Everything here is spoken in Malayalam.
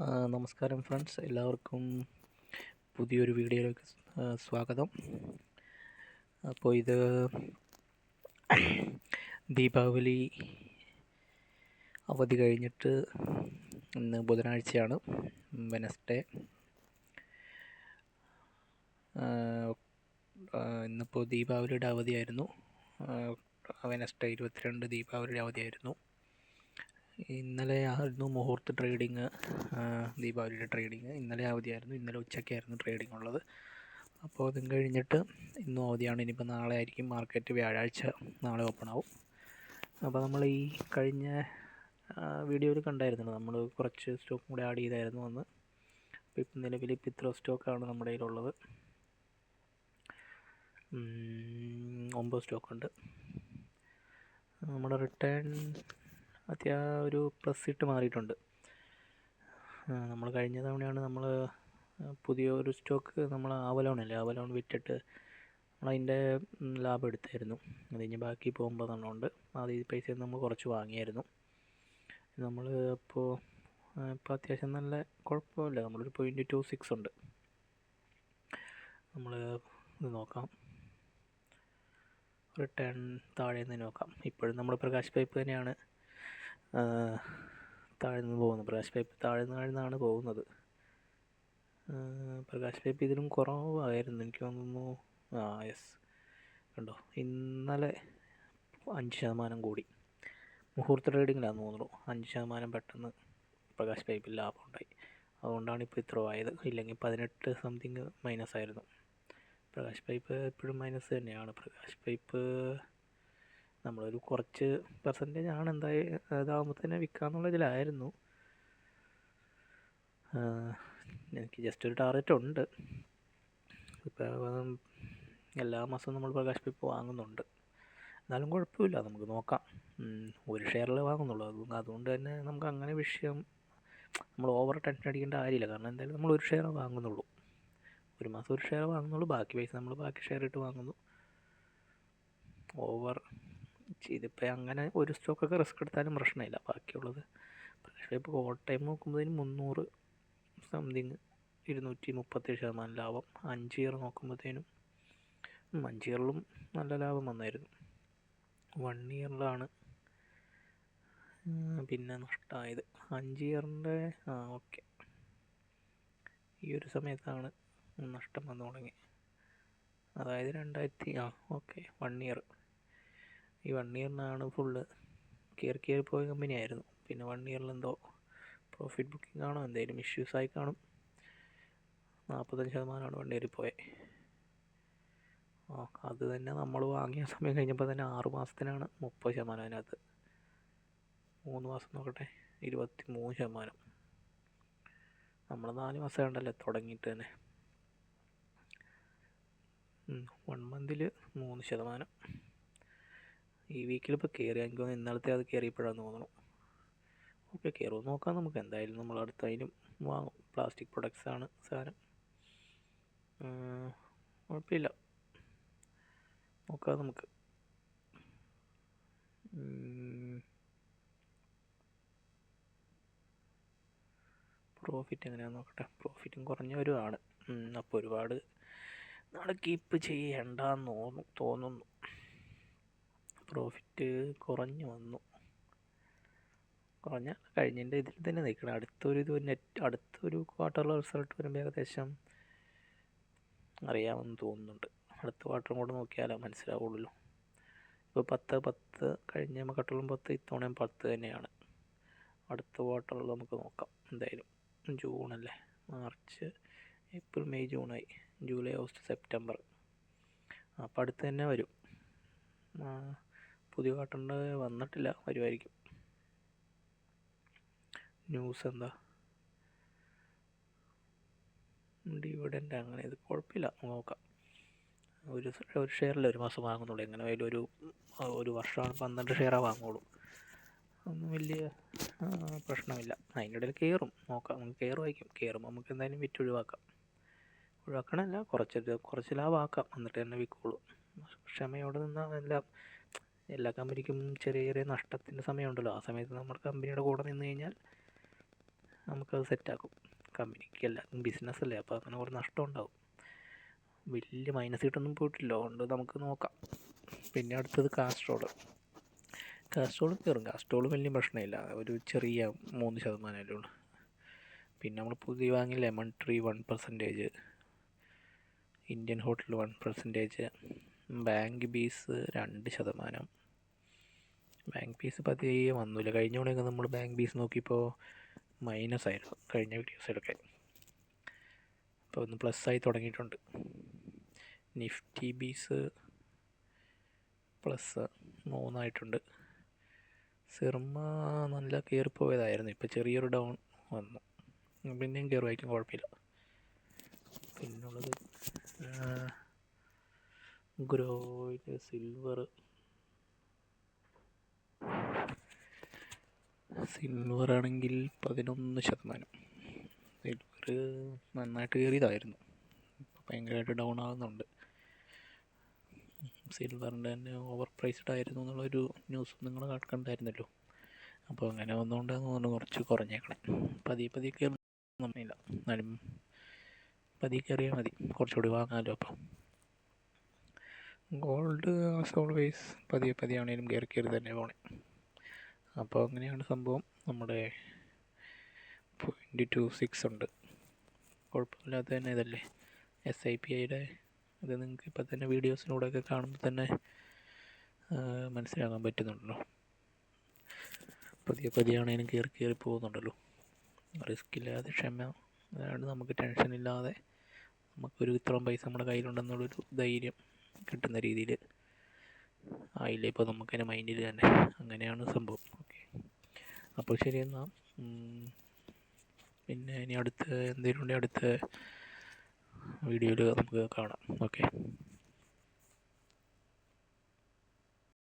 നമസ്കാരം ഫ്രണ്ട്സ്. എല്ലാവർക്കും പുതിയൊരു വീഡിയോയിലേക്ക് സ്വാഗതം. അപ്പോൾ ഇത് ദീപാവലി അവധി കഴിഞ്ഞിട്ട് ഇന്ന് ബുധനാഴ്ചയാണ് വെനസ്ഡേ. ഇന്നിപ്പോൾ ദീപാവലിയുടെ അവധിയായിരുന്നു. വെനസ്ഡേ ഇരുപത്തിരണ്ട് ദീപാവലിയുടെ അവധിയായിരുന്നു. ഇന്നലെ ആയിരുന്നു മുഹൂർത്ത് ട്രേഡിങ് ദീപാവലിയുടെ ട്രേഡിങ്. ഇന്നലെ അവധിയായിരുന്നു ഇന്നലെ ഉച്ചയ്ക്കായിരുന്നു ട്രേഡിംഗ് ഉള്ളത്. അപ്പോൾ അതും കഴിഞ്ഞിട്ട് ഇന്നും അവധിയാണ്. ഇനിയിപ്പോൾ നാളെ ആയിരിക്കും മാർക്കറ്റ് വ്യാഴാഴ്ച നാളെ ഓപ്പൺ ആവും. അപ്പോൾ നമ്മൾ ഈ കഴിഞ്ഞ വീഡിയോയിൽ കണ്ടായിരുന്നു നമ്മൾ കുറച്ച് സ്റ്റോക്കും കൂടി ആഡ് ചെയ്തായിരുന്നു അന്ന്. അപ്പോൾ ഇപ്പം നിലവിൽ ഇപ്പം ഇത്ര സ്റ്റോക്കാണ് നമ്മുടെ കയ്യിലുള്ളത്. ഒമ്പത് സ്റ്റോക്കുണ്ട് നമ്മുടെ റിട്ടേൺ അത്യാ ഒരു പ്ലസ് ഇട്ട് മാറിയിട്ടുണ്ട്. നമ്മൾ കഴിഞ്ഞ തവണയാണ് നമ്മൾ പുതിയ ഒരു സ്റ്റോക്ക് നമ്മൾ ആവലോണല്ലേ ആവലോൺ വിറ്റിട്ട് നമ്മളതിന്റെ ലാഭം എടുത്തായിരുന്നു. അത് കഴിഞ്ഞ് ബാക്കി പോകുമ്പോൾ ഉണ്ട്. അത് ഈ പൈസ നമ്മൾ കുറച്ച് വാങ്ങിയായിരുന്നു. നമ്മൾ അപ്പോൾ ഇപ്പോൾ അത്യാവശ്യം നല്ല കുഴപ്പമില്ല. നമ്മളൊരു പോയിന്റ് ടു സിക്സ് ഉണ്ട്. നമ്മൾ ഇത് നോക്കാം. റിട്ടേൺ താഴെ നിന്ന് നോക്കാം. ഇപ്പോഴും നമ്മൾ പ്രകാശ് പൈപ്പ് തന്നെയാണ്. താഴ്ന്നു പോകുന്നത് പ്രകാശ് പൈപ്പ് താഴ്ന്നു താഴ്ന്നാണ് പോകുന്നത്. പ്രകാശ് പൈപ്പ് ഇതിലും കുറവായിരുന്നു. എനിക്ക് തോന്നുന്നു ആ യെസ് കണ്ടോ ഇന്നലെ അഞ്ച് ശതമാനം കൂടി. മുഹൂർത്ത ട്രേഡിങ്ങിലാണെന്ന് തോന്നുന്നു. അഞ്ച് ശതമാനം പെട്ടെന്ന് പ്രകാശ് പൈപ്പിൽ ലാഭം ഉണ്ടായി അതുകൊണ്ടാണ് ഇപ്പോൾ ഇത്ര ആയത്. ഇല്ലെങ്കിൽ പതിനെട്ട് സംതിങ് മൈനസ് ആയിരുന്നു. പ്രകാശ് പൈപ്പ് എപ്പോഴും മൈനസ് തന്നെയാണ്. പ്രകാശ് പൈപ്പ് നമ്മളൊരു കുറച്ച് പെർസെന്റേജ് ആണ് എന്തായാലും ഇതാകുമ്പോൾ തന്നെ വിൽക്കാമെന്നുള്ള ഇതിലായിരുന്നു. എനിക്ക് ജസ്റ്റ് ഒരു ടാർഗറ്റ് ഉണ്ട്. ഇപ്പം എല്ലാ മാസവും നമ്മൾ പ്രകാശ് പൈപ്പ് വാങ്ങുന്നുണ്ട്. എന്നാലും കുഴപ്പമില്ല നമുക്ക് നോക്കാം. ഒരു ഷെയറിൽ വാങ്ങുന്നുള്ളൂ. അതുകൊണ്ട് അതുകൊണ്ട് തന്നെ നമുക്ക് അങ്ങനെ വിഷയം നമ്മൾ ഓവർ ടെൻഷൻ അടിക്കേണ്ട കാര്യമില്ല. കാരണം എന്തായാലും നമ്മൾ ഒരു ഷെയർ വാങ്ങുന്നുള്ളൂ. ഒരു മാസം ഒരു ഷെയർ വാങ്ങുന്നുള്ളൂ. ബാക്കി പൈസ നമ്മൾ ബാക്കി ഷെയർ ഇട്ട് വാങ്ങുന്നു. ഓവർ ഇതിപ്പോൾ അങ്ങനെ ഒരു സ്റ്റോക്കൊക്കെ റിസ്ക് എടുത്താലും പ്രശ്നമില്ല ബാക്കിയുള്ളത്. പക്ഷേ ഇപ്പോൾ ഓൾ ടൈം നോക്കുമ്പോഴത്തേനും മുന്നൂറ് സംതിങ് ഇരുന്നൂറ്റി മുപ്പത്തേഴ് ശതമാനം ലാഭം. അഞ്ച് ഇയർ നോക്കുമ്പോഴത്തേനും അഞ്ച് ഇയറിലും നല്ല ലാഭം വന്നായിരുന്നു. വൺ ഇയറിലാണ് പിന്നെ നഷ്ടമായത് അഞ്ച് ഇയറിന്റെ ആ ഓക്കെ ഈ ഒരു സമയത്താണ് നഷ്ടം വന്നു തുടങ്ങി അതായത് രണ്ടായിരത്തി ആ ഓക്കെ വൺ ഇയർ ഈ വൺ ഇയറിനാണ് ഫുള്ള് കയറി കയറി പോയ കമ്പനി ആയിരുന്നു. പിന്നെ വൺ ഇയറിൽ എന്തോ പ്രോഫിറ്റ് ബുക്കിംഗ് ആണോ എന്തെങ്കിലും ഇഷ്യൂസ് ആയി കാണും. നാൽപ്പത്തഞ്ച് ശതമാനമാണ് വൺ ഇയറിൽ പോയത് ആ അത് തന്നെ നമ്മൾ വാങ്ങിയ സമയം കഴിഞ്ഞപ്പോൾ തന്നെ ആറ് മാസത്തിനാണ് മുപ്പത് ശതമാനം അതിനകത്ത്. മൂന്ന് മാസം നോക്കട്ടെ ഇരുപത്തി മൂന്ന് ശതമാനം. നമ്മൾ നാല് മാസം കണ്ടല്ലേ തുടങ്ങിയിട്ട് തന്നെ. വൺ മന്തിൽ മൂന്ന് ശതമാനം. ഈ വീക്കിൽ ഇപ്പോൾ കയറി എനിക്ക് ഇന്നലത്തെ അത് കയറിയപ്പോഴാന്ന് തോന്നുന്നു ഓക്കെ കയറുമെന്ന് നോക്കാം നമുക്ക്. എന്തായാലും നമ്മൾ അടുത്ത അതിനും വാങ്ങും. പ്ലാസ്റ്റിക് പ്രൊഡക്ട്സ് ആണ് സാധനം. കുഴപ്പമില്ല. നോക്കാം നമുക്ക്. പ്രോഫിറ്റ് എങ്ങനെയാണെന്ന് നോക്കട്ടെ. പ്രോഫിറ്റും കുറഞ്ഞ ഒരു ആണ്. അപ്പോൾ ഒരുപാട് നാളെ കീപ്പ് ചെയ്യണ്ടെന്ന് തോന്നുന്നു. പ്രോഫിറ്റ് കുറഞ്ഞു വന്നു. കുറഞ്ഞ കഴിഞ്ഞതിന്റെ ഇതിൽ തന്നെ നിൽക്കണം. അടുത്തൊരു ഇത് നെറ്റ് അടുത്തൊരു ക്വാർട്ടറിലെ റിസൾട്ട് വരുമ്പോൾ ഏകദേശം അറിയാമെന്ന് തോന്നുന്നുണ്ട്. അടുത്ത ക്വാർട്ടറും കൂടെ നോക്കിയാലോ മനസ്സിലാവുള്ളൂ. ഇപ്പോൾ പത്ത് പത്ത് കഴിഞ്ഞ കട്ടളും പത്ത് ഇത്തവണയും പത്ത് തന്നെയാണ്. അടുത്ത ക്വാർട്ടറിൽ നമുക്ക് നോക്കാം. എന്തായാലും ജൂൺ അല്ലേ? March April May ജൂണായി. July August September. അപ്പോൾ അടുത്ത് തന്നെ വരും. പുതിയ വന്നിട്ടില്ല. വരുമായിരിക്കും ന്യൂസ് എന്താ? ഡിവിഡന്റ് അങ്ങനെ ഇത് കുഴപ്പമില്ല. നോക്കാം. ഒരു ഒരു ഷെയറിൽ ഒരു മാസം വാങ്ങുന്നുള്ളൂ. എങ്ങനെ ആയാലും ഒരു ഒരു വർഷമാണ് പന്ത്രണ്ട് ഷെയറാണ് വാങ്ങുള്ളൂ. ഒന്നും വലിയ പ്രശ്നമില്ല. അതിന്റെ ഇടയിൽ കയറും. നോക്കാം. നമുക്ക് കയറുമായിരിക്കും. കയറുമ്പോൾ നമുക്ക് എന്തായാലും വിറ്റ് ഒഴിവാക്കാം. ഒഴിവാക്കണമല്ല. കുറച്ച് കുറച്ച് ലാഭമാക്കാം. എന്നിട്ട് തന്നെ വിൽക്കുള്ളൂ. ക്ഷമയോടെ നിന്നാൽ എല്ലാം എല്ലാ കമ്പനിക്കും ചെറിയ ചെറിയ നഷ്ടത്തിന്റെ സമയമുണ്ടല്ലോ. ആ സമയത്ത് നമ്മൾ കമ്പനിയുടെ കൂടെ നിന്ന് കഴിഞ്ഞാൽ നമുക്കത് സെറ്റാക്കും. കമ്പനിക്ക് എല്ലാവർക്കും ബിസിനസ് അല്ലേ? അപ്പോൾ അങ്ങനെ കുറേ നഷ്ടം ഉണ്ടാവും. വലിയ മൈനസ് കിട്ടൊന്നും പോയിട്ടില്ല. അതുകൊണ്ട് നമുക്ക് നോക്കാം. പിന്നെ അടുത്തത് കാസ്ട്രോൾ കാസ്ട്രോൾ കയറും. കാസ്ട്രോൾ വലിയ പ്രശ്നമില്ല. ഒരു ചെറിയ മൂന്ന് ശതമാനമല്ലേ ഉള്ളൂ. പിന്നെ നമ്മൾ പുതിയ വാങ്ങി lemon tree one percentage Indian hotel one percentage bank BeES രണ്ട് ശതമാനം. ബാങ്ക് ഫീസ് പതിയെ വന്നില്ല കഴിഞ്ഞ തവണയൊക്കെ നമ്മൾ ബാങ്ക് ഫീസ് നോക്കിയപ്പോൾ മൈനസ് ആയിരുന്നു. കഴിഞ്ഞ വീഡിയോസിലൊക്കെ അപ്പോൾ ഒന്ന് പ്ലസ് ആയി തുടങ്ങിയിട്ടുണ്ട്. നിഫ്റ്റി ബീസ് പ്ലസ് മൂന്നായിട്ടുണ്ട്. സിർമ നല്ല കയറിപ്പോയതായിരുന്നു. ഇപ്പോൾ ചെറിയൊരു ഡൗൺ വന്നു. പിന്നെയും കയറുമായിരിക്കും കുഴപ്പമില്ല. പിന്നുള്ളത് ഗ്രോയിൽ സിൽവർ സിൽവർ ആണെങ്കിൽ പതിനൊന്ന് ശതമാനം. സിൽവർ നന്നായിട്ട് കയറിയതായിരുന്നു. ഭയങ്കരമായിട്ട് ഡൗൺ ആകുന്നുണ്ട്. സിൽവറിന്റെ തന്നെ ഓവർ പ്രൈസ്ഡ് ആയിരുന്നു എന്നുള്ളൊരു ന്യൂസ് നിങ്ങൾ കണ്ടായിരുന്നല്ലോ അപ്പോൾ അങ്ങനെ വന്നുകൊണ്ടാന്ന് തോന്നുന്നു കുറച്ച് കുറഞ്ഞേക്കണം. പതിയെ പതിയെ കയറുന്നില്ല എന്നാലും പതിയെ കയറിയാൽ മതി. കുറച്ചുകൂടി വാങ്ങാമല്ലോ അപ്പോൾ ഗോൾഡ് ആസ് ഓൾവേസ് പതിയെ പതിയെ ആണെങ്കിലും കയറി കയറി തന്നെ പോണേ. അപ്പോൾ അങ്ങനെയാണ് സംഭവം. നമ്മുടെ പോയിന്റ് ടു സിക്സ് ഉണ്ട്. കുഴപ്പമില്ലാത്ത തന്നെ ഇതല്ലേ. എസ് ഐ പി ഐയുടെ ഇത് നിങ്ങൾക്ക് ഇപ്പം തന്നെ വീഡിയോസിലൂടെയൊക്കെ കാണുമ്പോൾ തന്നെ മനസ്സിലാക്കാൻ പറ്റുന്നുണ്ടല്ലോ. പതിയെ പതിയാണേലും കയറി കയറി പോകുന്നുണ്ടല്ലോ. റിസ്ക് ഇല്ലാതെ ക്ഷമ അതാണ് നമുക്ക് ടെൻഷൻ ഇല്ലാതെ നമുക്കൊരു ഇത്രയും പൈസ നമ്മുടെ കയ്യിലുണ്ടെന്നുള്ളൊരു ധൈര്യം. കിട്ടുന്ന രീതിയിൽ ആയില്ല? ഇപ്പോൾ നമുക്ക് അതിന്റെ മൈൻഡിൽ തന്നെ. അങ്ങനെയാണ് സംഭവം. ഓക്കെ അപ്പോൾ ശരി എന്നാൽ പിന്നെ ഇനി അടുത്ത എന്തെങ്കിലും ഉണ്ടെങ്കിൽ അടുത്ത വീഡിയോയിൽ നമുക്ക് കാണാം. ഓക്കെ